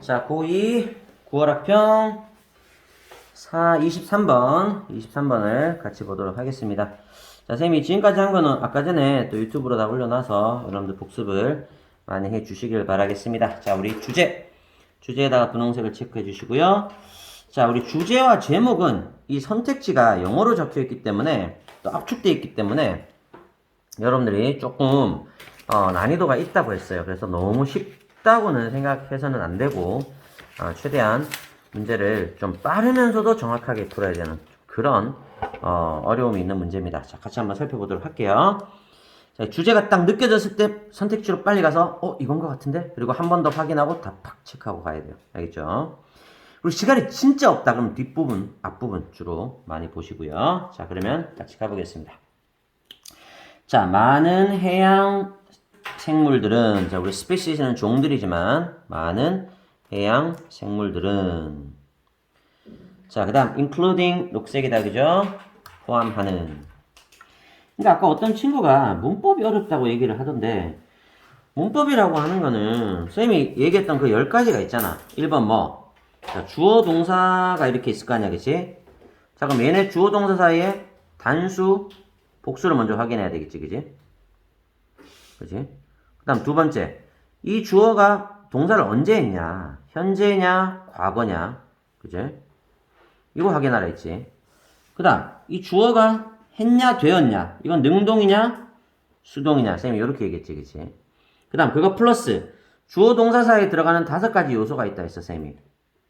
자, 고2 9월학평 4, 23번, 23번을 같이 보도록 하겠습니다. 자, 선생님이 지금까지 한 거는 아까 전에 또 유튜브로 다 올려놔서 여러분들 복습을 많이 해 주시길 바라겠습니다. 자, 우리 주제. 주제에다가 분홍색을 체크해 주시고요. 자, 우리 주제와 제목은 이 선택지가 영어로 적혀 있기 때문에 또 압축되어 있기 때문에 여러분들이 조금 어, 난이도가 있다고 했어요. 그래서 너무 쉽 다고는 생각해서는 안 되고 어, 최대한 문제를 좀 빠르면서도 정확하게 풀어야 되는 그런 어, 어려움이 있는 문제입니다. 자, 같이 한번 살펴보도록 할게요. 자, 주제가 딱 느껴졌을 때 선택지로 빨리 가서 어 이건 것 같은데 그리고 한 번 더 확인하고 다 팍 체크하고 가야 돼요. 알겠죠? 그리고 시간이 진짜 없다 그럼 뒷부분, 앞부분 주로 많이 보시고요. 자, 그러면 같이 가보겠습니다. 자, 많은 해양 생물들은, 자, 우리 스피시스는 종들이지만, 많은 해양 생물들은, 자, 그 다음, including 녹색이다, 그죠? 포함하는. 그러니까 아까 어떤 친구가 문법이 어렵다고 얘기를 하던데, 문법이라고 하는 거는, 쌤이 얘기했던 그 10가지가 있잖아. 1번 뭐, 자, 주어 동사가 이렇게 있을 거 아니야, 그치? 자, 그럼 얘네 주어 동사 사이에 단수, 복수를 먼저 확인해야 되겠지, 그지? 그지? 그 다음 두 번째. 이 주어가 동사를 언제 했냐? 현재냐? 과거냐? 그지? 이거 확인하라 했지. 그 다음, 이 주어가 했냐? 되었냐? 이건 능동이냐? 수동이냐? 쌤이 이렇게 얘기했지, 그지? 그 다음, 그거 플러스 주어 동사 사이에 들어가는 다섯 가지 요소가 있다 했어, 쌤이.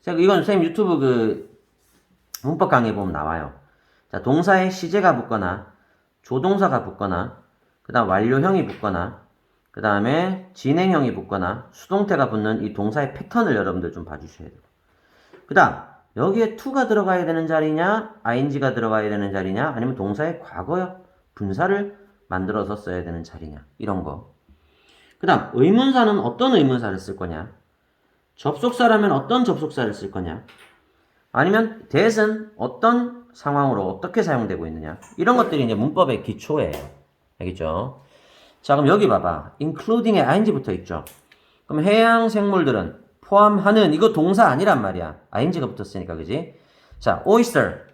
쌤, 이건 쌤 유튜브 그 문법 강의 보면 나와요. 자, 동사에 시제가 붙거나 조동사가 붙거나 그 다음 완료형이 붙거나 그 다음에 진행형이 붙거나 수동태가 붙는 이 동사의 패턴을 여러분들 좀 봐주셔야 돼요. 그 다음 여기에 to가 들어가야 되는 자리냐 ing가 들어가야 되는 자리냐 아니면 동사의 과거 분사를 만들어서 써야 되는 자리냐 이런 거. 그 다음 의문사는 어떤 의문사를 쓸 거냐 접속사라면 어떤 접속사를 쓸 거냐 아니면 that은 어떤 상황으로 어떻게 사용되고 있느냐 이런 것들이 이제 문법의 기초예요 알겠죠? 자 그럼 여기 봐봐. including에 ing 붙어 있죠. 그럼 해양 생물들은 포함하는 이거 동사 아니란 말이야. ing가 붙었으니까 그지? 자 oyster.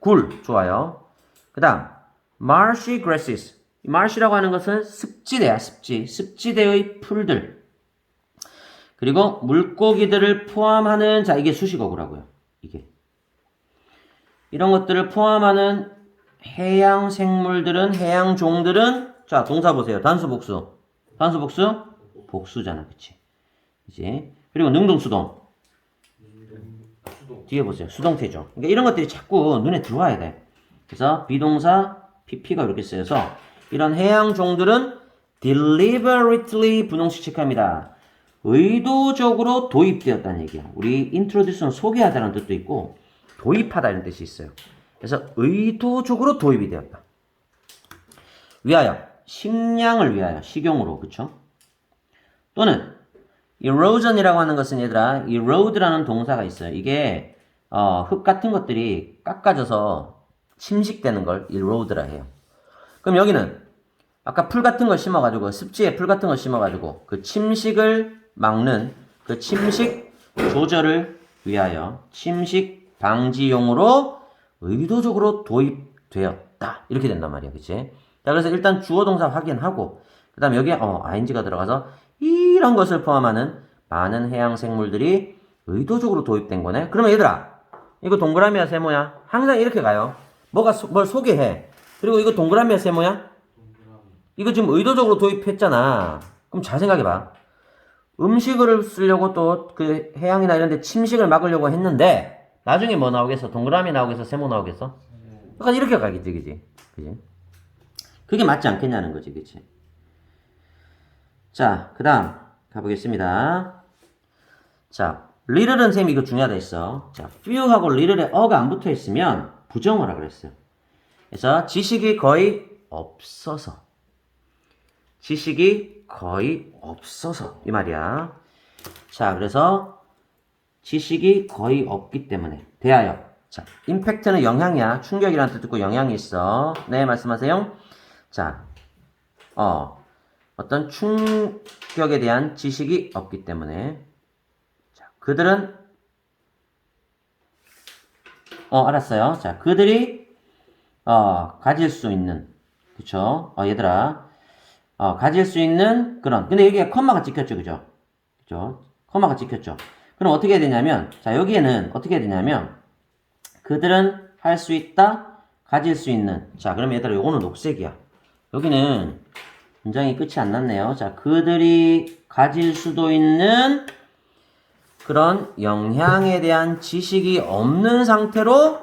굴. 좋아요. 그 다음 marshy grasses 이 marshy라고 하는 것은 습지대야 습지. 습지대의 풀들. 그리고 물고기들을 포함하는 자 이게 수식어구라고요. 이게. 이런 것들을 포함하는 해양 생물들은 해양 종들은 자 동사 보세요. 단수 복수. 단수 복수 복수잖아. 그치 이제 그리고 능동 수동 뒤에 보세요. 수동태죠. 그러니까 이런 것들이 자꾸 눈에 들어와야 돼. 그래서 비동사 pp가 이렇게 쓰여서 이런 해양 종들은 deliberately 분홍식 체크합니다. 의도적으로 도입되었다는 얘기야. 우리 introduce는 소개하다는 뜻도 있고 도입하다 이런 뜻이 있어요. 그래서 의도적으로 도입이 되었다. 위하여 식량을 위하여 식용으로 그쵸? 또는 erosion이라고 하는 것은 얘들아 erode라는 동사가 있어요. 이게 어, 흙 같은 것들이 깎아져서 침식되는 걸 erode라 해요. 그럼 여기는 아까 풀 같은 걸 심어가지고 습지에 풀 같은 걸 심어가지고 그 침식을 막는 그 침식 조절을 위하여 침식 방지용으로 의도적으로 도입되었다 이렇게 된단 말이야 그치 자 그래서 일단 주어 동사 확인하고 그 다음 여기에 어 ing가 들어가서 이런 것을 포함하는 많은 해양 생물들이 의도적으로 도입된 거네 그러면 얘들아 이거 동그라미야 세모야 항상 이렇게 가요 뭐가 소- 뭘 소개해 그리고 이거 동그라미야 세모야 이거 지금 의도적으로 도입했잖아. 그럼 잘 생각해 봐. 음식을 쓰려고 또 그 해양이나 이런 데 침식을 막으려고 했는데, 나중에 뭐 나오겠어? 동그라미 나오겠어? 세모 나오겠어? 약간 이렇게 가겠지, 그지? 그지? 그게 맞지 않겠냐는 거지, 그치? 자, 그 다음, 가보겠습니다. 자, little은 쌤이 이거 중요하다 했어. 자, few하고 little에 어가 안 붙어 있으면 부정어라 그랬어요. 그래서 지식이 거의 없어서. 지식이 거의 없어서 이 말이야. 자, 그래서 지식이 거의 없기 때문에 대하여 자, 임팩트는 영향이야. 충격이라는 뜻 듣고 영향이 있어. 네, 말씀하세요. 자, 어, 어떤 충격에 대한 지식이 없기 때문에 그들은 어 알았어요. 자 그들이 어 가질 수 있는 그쵸? 어 얘들아 어 가질 수 있는 그런 근데 여기에 컴마가 찍혔죠, 그죠? 그죠? 컴마가 찍혔죠. 그럼 어떻게 해야 되냐면 자 여기에는 어떻게 해야 되냐면 그들은 할 수 있다 가질 수 있는 자 그럼 얘들아 요거는 녹색이야. 여기는 문장이 끝이 안 났네요. 자 그들이 가질 수도 있는 그런 영향에 대한 지식이 없는 상태로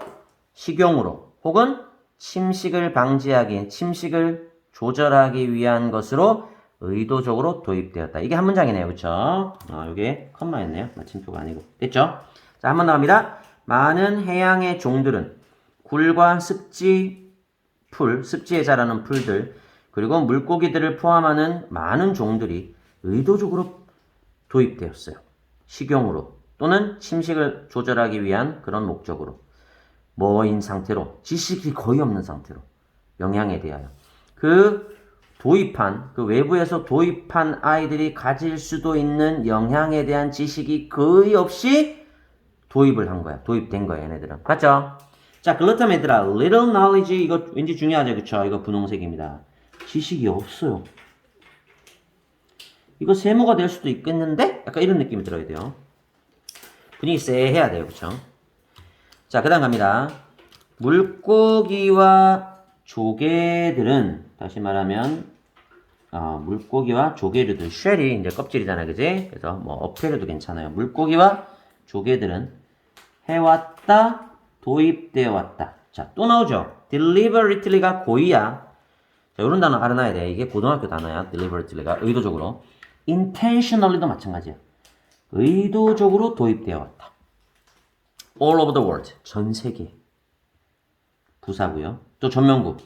식용으로 혹은 침식을 방지하기, 침식을 조절하기 위한 것으로 의도적으로 도입되었다. 이게 한 문장이네요. 그쵸? 어, 요게 컴마였네요. 마침표가 아니고. 됐죠? 자, 한번더 갑니다. 많은 해양의 종들은 굴과 습지, 풀, 습지에 자라는 풀들, 그리고 물고기들을 포함하는 많은 종들이 의도적으로 도입되었어요. 식용으로 또는 침식을 조절하기 위한 그런 목적으로 뭐인 상태로 지식이 거의 없는 상태로 영양에 대하여 그 도입한 그 외부에서 도입한 아이들이 가질 수도 있는 영양에 대한 지식이 거의 없이 도입을 한 거야. 도입된 거야, 얘네들은. 맞죠? 자, 그렇다면 얘들아, little knowledge 이거 왠지 중요하죠, 그쵸? 이거 분홍색입니다. 지식이 없어요. 이거 세모가 될 수도 있겠는데? 약간 이런 느낌이 들어야 돼요. 분위기 쎄해야 돼요. 그쵸? 자, 그 다음 갑니다. 물고기와 조개들은, 다시 말하면, 어, 물고기와 조개류들, 쉘이 이제 껍질이잖아요. 그지? 그래서 뭐, 어패류도 괜찮아요. 물고기와 조개들은 해왔다, 도입되어 왔다. 자, 또 나오죠. deliberately가 고의야. 자, 이런 단어 알아놔야 돼. 이게 고등학교 단어야. deliberately가 의도적으로. intentionally도 마찬가지야. 의도적으로 도입되어 왔다. all over the world. 전 세계. 부사고요. 또 전명구.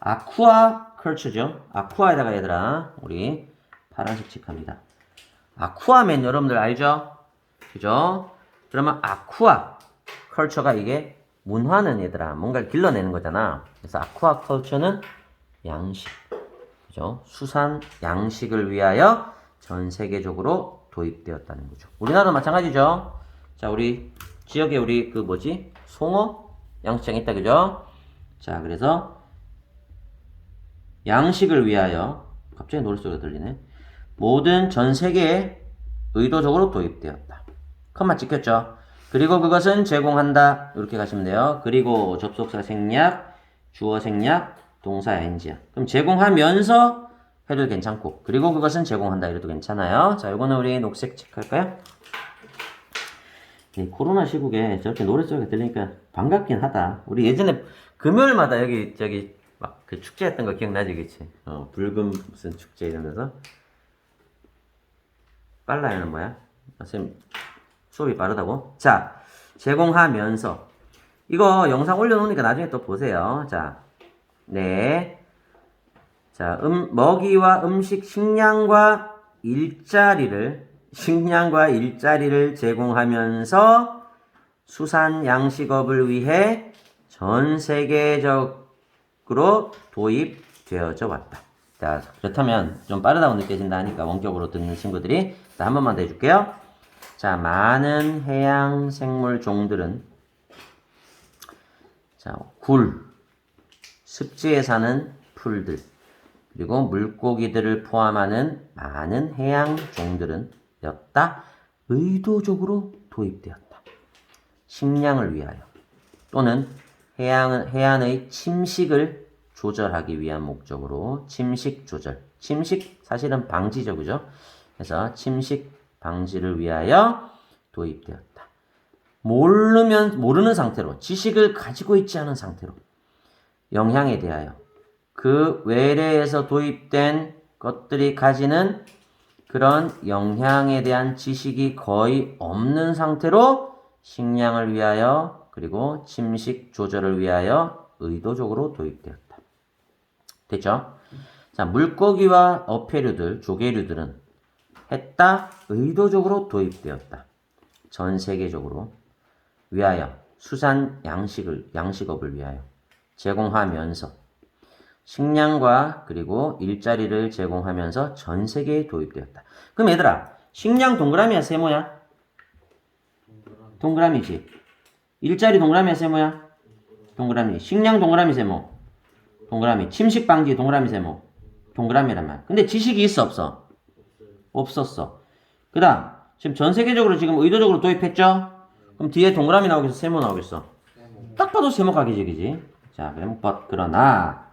아쿠아 컬처죠. 아쿠아에다가 얘들아 우리 파란색 칙합니다. 아쿠아맨 여러분들 알죠? 그죠? 그러면 아쿠아 컬처가 이게 문화는 얘들아 뭔가를 길러내는 거잖아. 그래서 아쿠아 컬처는 양식. 그죠? 수산 양식을 위하여 전 세계적으로 도입되었다는 거죠. 우리나라도 마찬가지죠. 자, 우리 지역에 우리 그 뭐지? 송어 양식장 있다 그죠? 자, 그래서 양식을 위하여 갑자기 노랫소리가 들리네. 모든 전 세계에 의도적으로 도입되었다. 컴마 찍혔죠? 그리고 그것은 제공한다. 이렇게 가시면 돼요. 그리고 접속사 생략, 주어 생략, 동사 ing야. 그럼 제공하면서 해도 괜찮고 그리고 그것은 제공한다 이래도 괜찮아요. 자, 이거는 우리 녹색 체크할까요? 이 코로나 시국에 저렇게 노랫소리가 들리니까 반갑긴 하다. 우리 예전에 금요일마다 여기 저기 막 그 축제 했던 거 기억나지, 그치? 어, 붉은 무슨 축제 이러면서 빨라요는 뭐야? 아, 선생님 수업이 빠르다고? 자, 제공하면서 이거 영상 올려놓으니까 나중에 또 보세요. 자, 네. 자, 음, 먹이와 음식, 식량과 일자리를, 식량과 일자리를 제공하면서 수산 양식업을 위해 전 세계적으로 도입되어져 왔다. 자, 그렇다면 좀 빠르다고 느껴진다 하니까 원격으로 듣는 친구들이 자, 한 번만 더 해줄게요. 자, 많은 해양 생물 종들은 자, 굴, 습지에 사는 풀들, 그리고 물고기들을 포함하는 많은 해양 종들은 였다 의도적으로 도입되었다. 식량을 위하여 또는 해양, 해안의 침식을 조절하기 위한 목적으로 침식 조절. 침식 사실은 방지죠, 그죠? 그래서 침식 방지를 위하여 도입되었다. 모르면 모르는 상태로 지식을 가지고 있지 않은 상태로 영향에 대하여 그 외래에서 도입된 것들이 가지는 그런 영향에 대한 지식이 거의 없는 상태로 식량을 위하여 그리고 침식 조절을 위하여 의도적으로 도입되었다. 됐죠? 자, 물고기와 어패류들, 조개류들은 했다 의도적으로 도입되었다. 전 세계적으로 위하여 수산 양식을 양식업을 위하여 제공하면서 식량과 그리고 일자리를 제공하면서 전 세계에 도입되었다. 그럼 얘들아, 식량 동그라미야 세모야? 동그라미 지. 일자리 동그라미야 세모야? 동그라미. 식량 동그라미 세모. 동그라미. 침식 방지 동그라미 세모. 동그라미란 말. 근데 지식이 있어 없어? 없었어. 그 다음 지금 전 세계적으로 지금 의도적으로 도입했죠? 그럼 뒤에 동그라미 나오겠어? 세모 나오겠어? 딱 봐도 세모 가기적이지. 자, but 그러나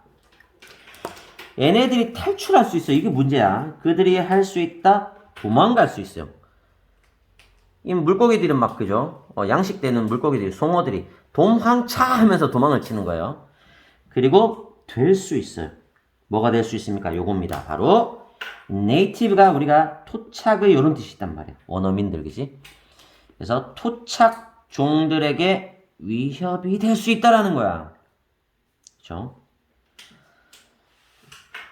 얘네들이 탈출할 수 있어. 이게 문제야. 그들이 할 수 있다. 도망갈 수 있어요. 이 물고기들은 막 그죠? 어, 양식되는 물고기들이 송어들이 dom황차 하면서 도망을 치는 거예요. 그리고 될 수 있어요. 뭐가 될 수 있습니까? 요겁니다. 바로 네이티브가 우리가 토착의 이런 뜻이 있단 말이에요. 원어민들 그지? 그래서 토착 종들에게 위협이 될 수 있다라는 거야. 그죠?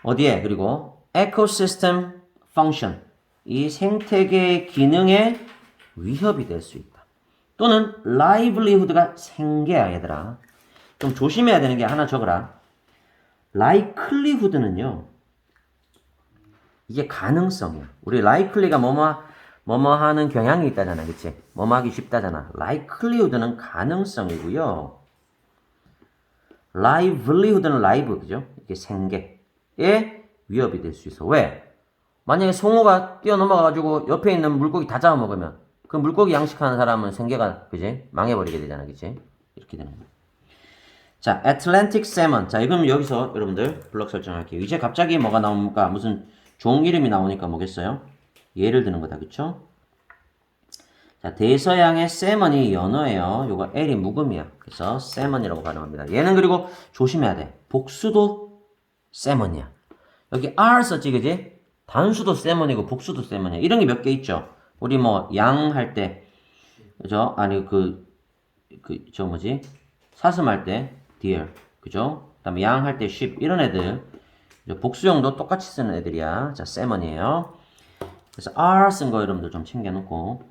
어디에? 그리고 에코시스템 펑션 이 생태계 기능에 위협이 될 수 있다. 또는 livelihood가 생계야 얘들아. 좀 조심해야 되는 게 하나 적어라. likelihood는요. 이게 가능성이야. 우리 likely가 뭐뭐 뭐뭐 하는 경향이 있다잖아. 그치? 뭐뭐 하기 쉽다잖아. likelihood는 가능성이고요. livelihood는 live 그죠? 이게 생계에 위협이 될 수 있어. 왜? 만약에 송어가 뛰어넘어가지고 옆에 있는 물고기 다 잡아먹으면 그 물고기 양식하는 사람은 생계가 그지 망해버리게 되잖아, 그지? 이렇게 되는 거야. 자, Atlantic Salmon. 자, 이건 여기서 여러분들 블럭 설정할게요. 이제 갑자기 뭐가 나옵니까? 무슨 종 이름이 나오니까 뭐겠어요? 예를 드는 거다, 그쵸? 자, 대서양의 세먼이 연어예요. 요거 L이 묵음이야. 그래서 세먼이라고 발음합니다. 얘는 그리고 조심해야 돼. 복수도 세먼이야. 여기 R 썼지, 그지? 단수도 세먼이고 복수도 세먼이야. 이런 게 몇 개 있죠? 우리 뭐 양 할 때, 그죠? 아니 그 그 저 뭐지? 사슴 할 때 deer, 그죠? 그 다음에 양 할 때 sheep 이런 애들 복수형도 똑같이 쓰는 애들이야. 자, 세먼이에요. 그래서 R 쓴거 여러분들 좀 챙겨놓고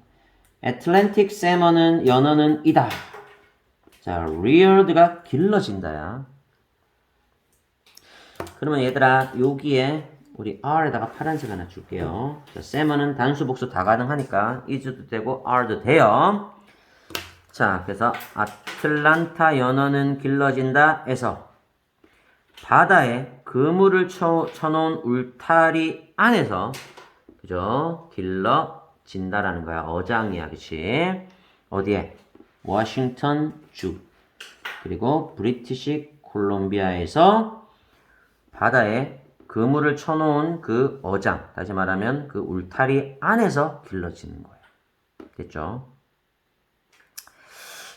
Atlantic salmon은 연어는 이다. 자, reared가 길러진다야. 그러면 얘들아 여기에 우리 R에다가 파란색 하나 줄게요. 자, salmon은 단수 복수 다 가능하니까 is도 되고 R도 돼요. 자, 그래서 아틀란타 연어는 길러진다 에서 바다에 그물을 쳐, 쳐놓은 울타리 안에서 그죠? 길러진다라는 거야. 어장이야, 그치? 어디에? 워싱턴 주 그리고 브리티시 콜롬비아에서 바다에 그물을 쳐놓은 그 어장, 다시 말하면 그 울타리 안에서 길러지는 거야. 됐죠?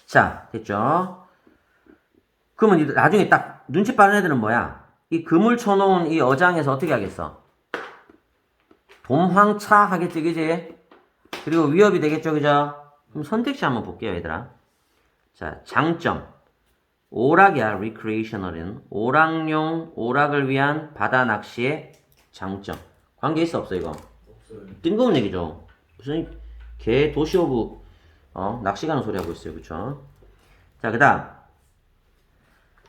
자, 됐죠? 그러면 나중에 딱 눈치 빠른 애들은 뭐야? 이 그물 쳐놓은 이 어장에서 어떻게 하겠어? dom황차 하겠지, 그지? 그리고 위협이 되겠죠, 그죠? 그럼 선택지 한번 볼게요, 얘들아. 자, 장점. 오락이야, recreational은. 오락용, 오락을 위한 바다 낚시의 장점. 관계 있어, 없어, 이거? 없어요. 뜬금없는 얘기죠. 무슨 개 도시 오브 어, 낚시 가는 소리 하고 있어요. 그쵸? 자, 그 다음.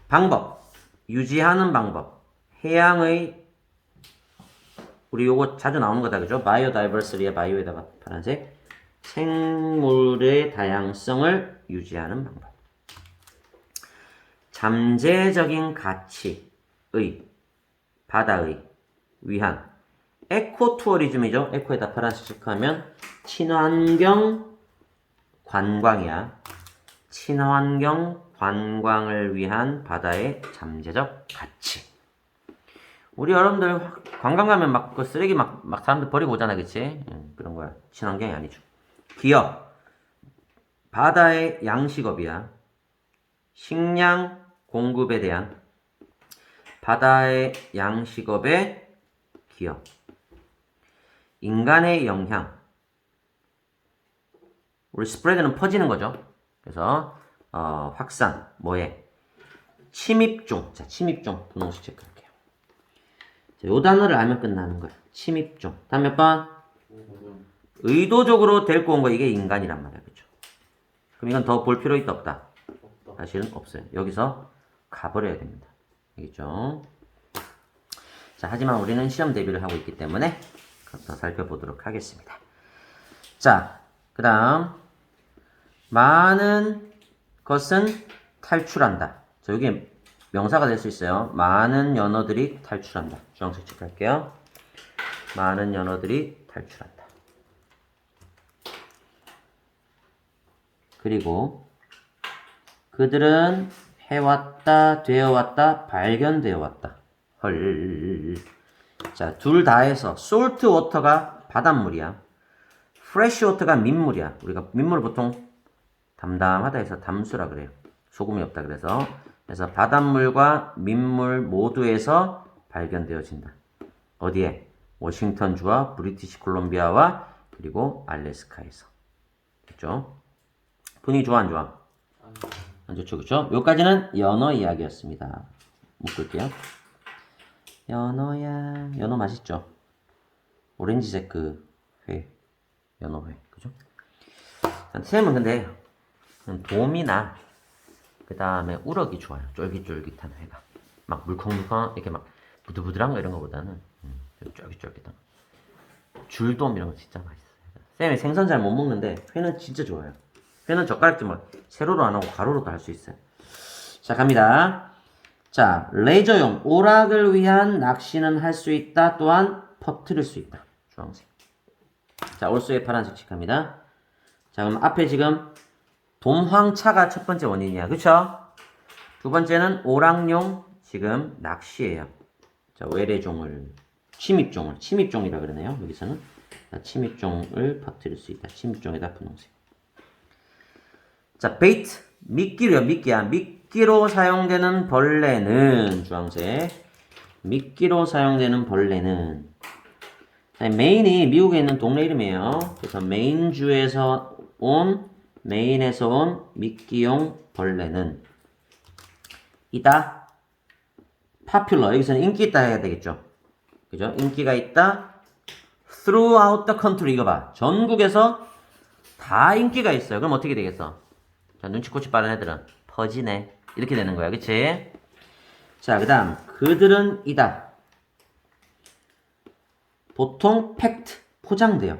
방법. 유지하는 방법. 해양의, 우리 요거 자주 나오는 거다. 그죠? 바이오다이버시티의 바이오에다가 파란색. 생물의 다양성을 유지하는 방법. 잠재적인 가치의, 바다의, 위한, 에코 투어리즘이죠. 에코에다 파란색 체크하면 친환경 관광이야. 친환경 관광을 위한 바다의 잠재적 가치. 우리 여러분들 관광 가면 막 그 쓰레기 막, 막 사람들 버리고 오잖아, 그치? 응, 그런 거야. 친환경이 아니죠. 기업. 바다의 양식업이야. 식량 공급에 대한 바다의 양식업의 기업. 인간의 영향. 우리 스프레드는 퍼지는 거죠. 그래서 어, 확산 뭐에 침입종. 자, 침입종 분홍색 체크할게요. 자, 요 단어를 알면 끝나는 거야. 침입종. 다음 몇 번? 의도적으로 데리고 온 거 이게 인간이란 말이야. 그죠? 그럼 이건 더 볼 필요 있다 없다? 사실은 없어요. 여기서 가버려야 됩니다. 알겠죠? 자, 하지만 우리는 시험 대비를 하고 있기 때문에 더 살펴보도록 하겠습니다. 자, 그 다음 많은 것은 탈출한다. 자, 여기 명사가 될 수 있어요. 많은 연어들이 탈출한다. 주황색 체크할게요. 많은 연어들이 탈출한다. 그리고 그들은 해왔다, 되어왔다, 발견되어 왔다. 헐. 자, 둘 다 해서 솔트 워터가 바닷물이야. 프레쉬 워터가 민물이야. 우리가 민물 보통 담담하다 해서 담수라 그래요. 소금이 없다 그래서. 그래서 바닷물과 민물 모두에서 발견되어진다. 어디에? 워싱턴 주와 브리티시 콜롬비아와 그리고 알래스카에서. 됐죠? 분위기 좋아 안 좋아? 안 좋죠, 그쵸? 여기까지는 연어 이야기였습니다. 묶을게요. 연어야, 연어 맛있죠? 오렌지색 그 회, 연어회, 그죠? 쌤은 근데 돔이나 그 다음에 우럭이 좋아요. 쫄깃쫄깃한 회가. 막 물컹물컹 이렇게 막 부들부들한 거 이런 거보다는 음, 쫄깃쫄깃한 거. 줄돔 이런 거 진짜 맛있어요. 쌤이 생선 잘 못 먹는데 회는 진짜 좋아요. 회는 젓가락질 막 세로로 안 하고 가로로도 할 수 있어요. 자 갑니다. 자 레저용 오락을 위한 낚시는 할 수 있다. 또한 퍼뜨릴 수 있다. 주황색. 자 올수의 파란색 칙합니다. 자 그럼 앞에 지금 돔황차가 첫 번째 원인이야. 그쵸? 두 번째는 오락용 지금 낚시예요. 자 외래종을 침입종을 침입종이라 그러네요. 여기서는 자, 침입종을 퍼뜨릴 수 있다. 침입종에다 분홍색. 자, 베이트 미끼로요. 미끼야. 미끼로 사용되는 벌레는 주황색. 미끼로 사용되는 벌레는 자, 메인이 미국에 있는 동네 이름이에요. 그래서 메인주에서 온 메인에서 온 미끼용 벌레는 이다. popular 여기서는 인기 있다 해야 되겠죠. 그죠? 인기가 있다. throughout the country 이거 봐. 전국에서 다 인기가 있어요. 그럼 어떻게 되겠어? 자, 눈치코치 빠른 애들은 퍼지네. 이렇게 되는 거야. 그치? 자, 그 다음. 그들은 이다. 보통 팩트, 포장돼요.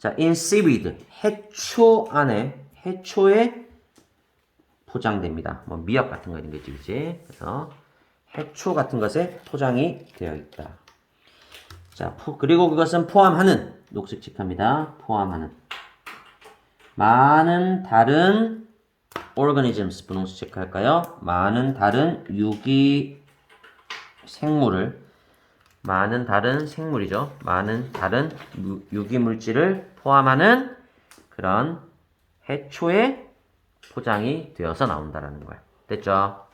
자, in seaweed. 해초 안에, 해초에 포장됩니다. 뭐, 미역 같은 거 이런 거지, 그치? 그래서 해초 같은 것에 포장이 되어 있다. 자, 포, 그리고 그것은 포함하는, 녹색 칙합니다. 포함하는. 많은 다른 organisms 분홍색 체크할까요? 많은 다른 유기 생물을 많은 다른 생물이죠. 많은 다른 유, 유기 물질을 포함하는 그런 해초에 포장이 되어서 나온다라는 거예요. 됐죠?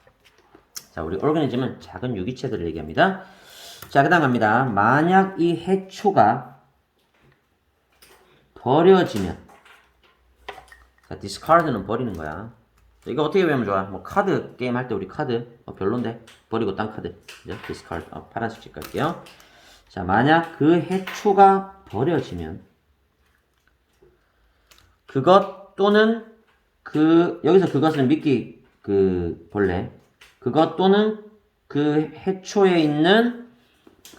자, 우리 organism은 작은 유기체들을 얘기합니다. 자, 그 다음 갑니다. 만약 이 해초가 버려지면 자, discard는 버리는 거야. 자, 이거 어떻게 배우면 좋아? 뭐 카드 게임 할 때 우리 카드 어, 별론데 버리고 딴 카드. 그죠? discard. 어, 파란색 칠 갈게요. 자, 만약 그 해초가 버려지면 그것 또는 그 여기서 그것은 미끼 그 벌레 그것 또는 그 해초에 있는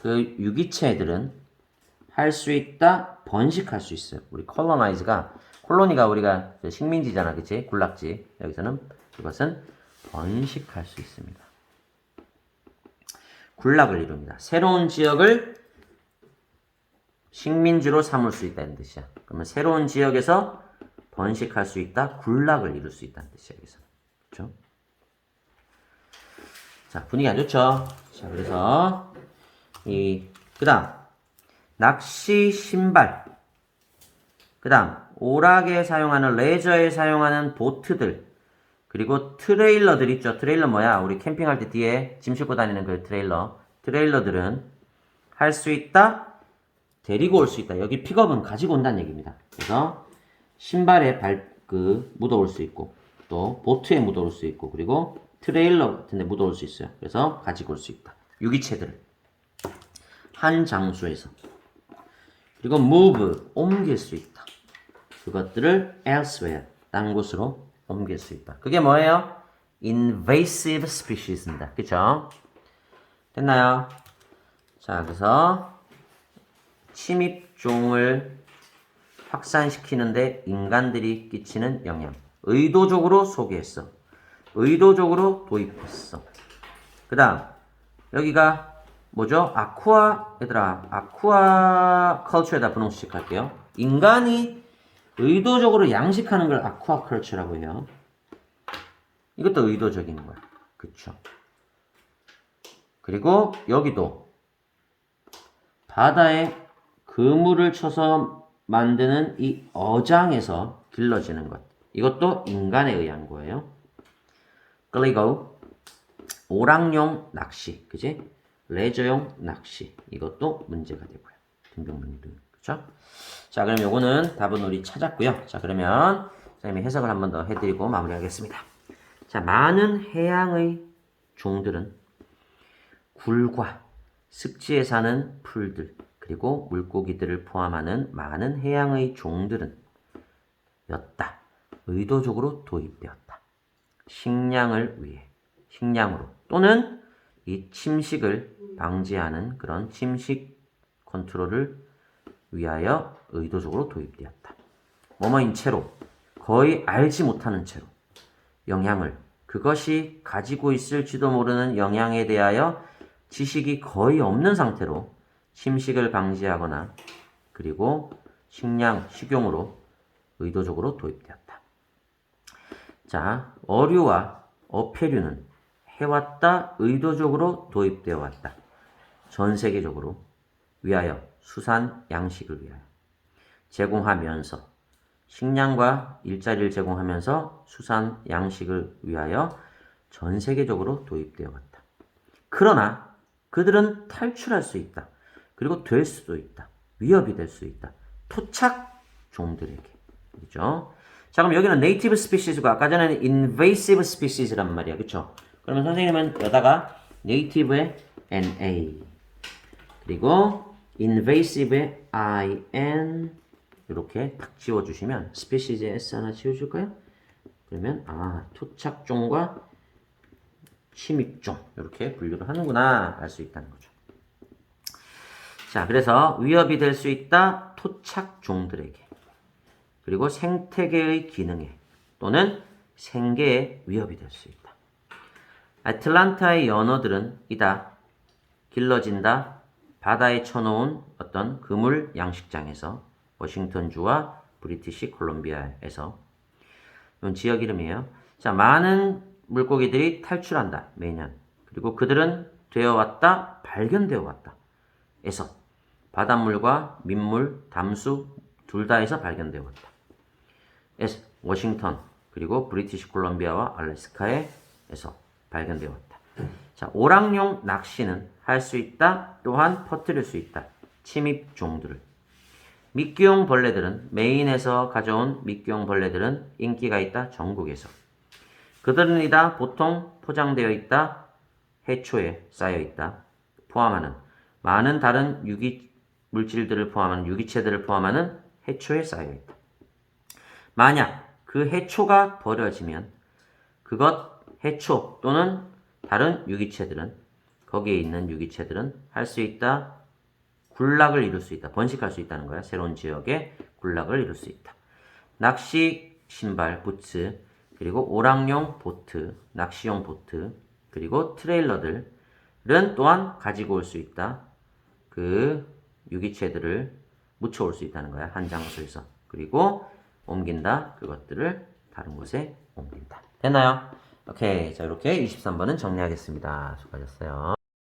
그 유기체들은 할 수 있다 번식할 수 있어요. 우리 컬러나이즈가 콜로니가 우리가 식민지잖아, 그치? 군락지. 여기서는 그것은 번식할 수 있습니다. 군락을 이룹니다. 새로운 지역을 식민지로 삼을 수 있다는 뜻이야. 그러면 새로운 지역에서 번식할 수 있다, 군락을 이룰 수 있다는 뜻이야, 여기서. 그렇죠? 자, 분위기 안 좋죠? 자, 그래서 이 그다음 낚시 신발. 그다음 오락에 사용하는 레저에 사용하는 보트들. 그리고 트레일러들 있죠. 트레일러 뭐야? 우리 캠핑할 때 뒤에 짐 싣고 다니는 그 트레일러. 트레일러들은 할 수 있다. 데리고 올 수 있다. 여기 픽업은 가지고 온다는 얘기입니다. 그래서 신발에 발, 그, 묻어올 수 있고, 또 보트에 묻어올 수 있고, 그리고 트레일러 같은 데 묻어올 수 있어요. 그래서 가지고 올 수 있다. 유기체들. 한 장소에서. 그리고 move, 옮길 수 있다. 그것들을 elsewhere, 딴 곳으로 옮길 수 있다. 그게 뭐예요? invasive species입니다. 그쵸? 됐나요? 자, 그래서 침입종을 확산시키는데 인간들이 끼치는 영향. 의도적으로 소개했어. 의도적으로 도입했어. 그 다음, 여기가 뭐죠? 아쿠아, 얘들아, 아쿠아 컬처에다 분홍식 할게요. 인간이 의도적으로 양식하는 걸 아쿠아 컬처라고 해요. 이것도 의도적인 거야. 그쵸? 그리고 여기도 바다에 그물을 쳐서 만드는 이 어장에서 길러지는 것. 이것도 인간에 의한 거예요. 그리고 오락용 낚시, 그지? 레저용 낚시. 이것도 문제가 되고요. 등등등등. 그쵸? 자, 그럼 요거는 답은 우리 찾았고요. 자, 그러면 선생님이 해석을 한 번 더 해드리고 마무리하겠습니다. 자, 많은 해양의 종들은 굴과 습지에 사는 풀들 그리고 물고기들을 포함하는 많은 해양의 종들은 였다. 의도적으로 도입되었다. 식량을 위해 식량으로 또는 이 침식을 방지하는 그런 침식 컨트롤을 위하여 의도적으로 도입되었다. 뭐뭐인 채로 거의 알지 못하는 채로 영향을 그것이 가지고 있을지도 모르는 영향에 대하여 지식이 거의 없는 상태로 침식을 방지하거나 그리고 식량, 식용으로 의도적으로 도입되었다. 자, 어류와 어패류는 해왔다, 의도적으로 도입되어 왔다. 전 세계적으로 위하여 수산 양식을 위하여 제공하면서 식량과 일자리를 제공하면서 수산 양식을 위하여 전 세계적으로 도입되어 왔다. 그러나 그들은 탈출할 수 있다. 그리고 될 수도 있다. 위협이 될 수 있다. 토착 종들에게. 그죠? 자, 그럼 여기는 native species고 아까 전에는 invasive species란 말이야. 그쵸? 그러면 선생님은 여다가 native에 na 그리고 invasive에 in 이렇게 탁 지워주시면 스페시즈에 s 하나 지워줄까요? 그러면 아 토착종과 침입종 이렇게 분류를 하는구나 알 수 있다는 거죠. 자 그래서 위협이 될 수 있다 토착종들에게 그리고 생태계의 기능에 또는 생계에 위협이 될 수 있다. 아틀란타의 연어들은 이다 길러진다 바다에 쳐놓은 어떤 그물 양식장에서 워싱턴주와 브리티시 콜롬비아에서 이건 지역 이름이에요. 자, 많은 물고기들이 탈출한다. 매년. 그리고 그들은 되어 왔다. 발견되어 왔다. 에서 바닷물과 민물, 담수 둘 다에서 발견되어 왔다. 에서 워싱턴 그리고 브리티시 콜롬비아와 알래스카에서 발견되어 왔다. 자, 오락용 낚시는 할 수 있다. 또한 퍼뜨릴 수 있다. 침입 종들을 미끼용 벌레들은 메인에서 가져온 미끼용 벌레들은 인기가 있다 전국에서 그들은 이다 보통 포장되어 있다 해초에 쌓여 있다 포함하는 많은 다른 유기 물질들을 포함하는 유기체들을 포함하는 해초에 쌓여 있다 만약 그 해초가 버려지면 그것 해초 또는 다른 유기체들은 거기에 있는 유기체들은 할 수 있다 군락을 이룰 수 있다. 번식할 수 있다는 거야. 새로운 지역에 군락을 이룰 수 있다. 낚시 신발, 부츠, 그리고 오락용 보트, 낚시용 보트, 그리고 트레일러들은 또한 가지고 올 수 있다. 그 유기체들을 묻혀올 수 있다는 거야. 한 장소에서. 그리고 옮긴다. 그것들을 다른 곳에 옮긴다. 됐나요? 오케이. 자, 이렇게 23번은 정리하겠습니다. 수고하셨어요.